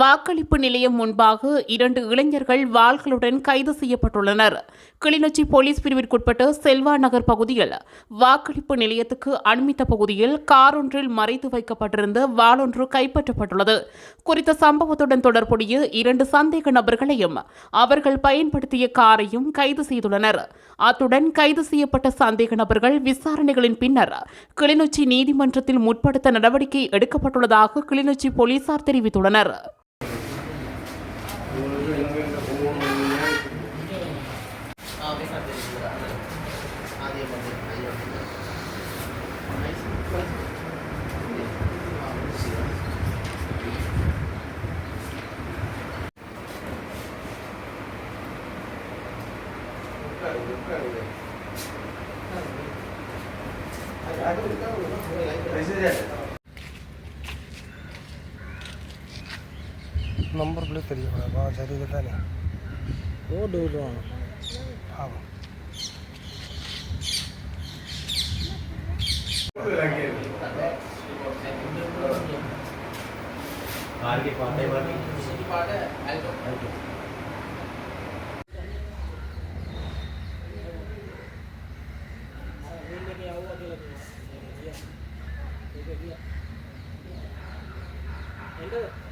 வாக்களிப்பு நிலையம் முன்பாக இரண்டு இளைஞர்கள் வாள்களுடன் கைது செய்யப்பட்டுள்ளனர். கிளிநொச்சி போலீஸ் பிரிவிற்குட்பட்ட செல்வா நகர் பகுதியில் வாக்களிப்பு நிலையத்துக்கு அண்மித்த பகுதியில் கார் ஒன்றில் மறைத்து வைக்கப்பட்டிருந்த வாளொன்று கைப்பற்றப்பட்டுள்ளது. குறித்த சம்பவத்துடன் தொடர்புடைய இரண்டு சந்தேக நபர்களையும் அவர்கள் பயன்படுத்திய காரையும் கைது செய்துள்ளனர். அத்துடன் கைது செய்யப்பட்ட சந்தேக நபர்கள் விசாரணைகளின் பின்னர் கிளிநொச்சி நீதிமன்றத்தில் முற்படுத்த நடவடிக்கை எடுக்கப்பட்டுள்ளதாக கிளிநொச்சி போலீசார் தெரிவித்துள்ளனர். Presidente. नंबर प्लेट तेरी है हाँ। बाहर जारी करता नहीं वो डोर डोर हाँ। Hello.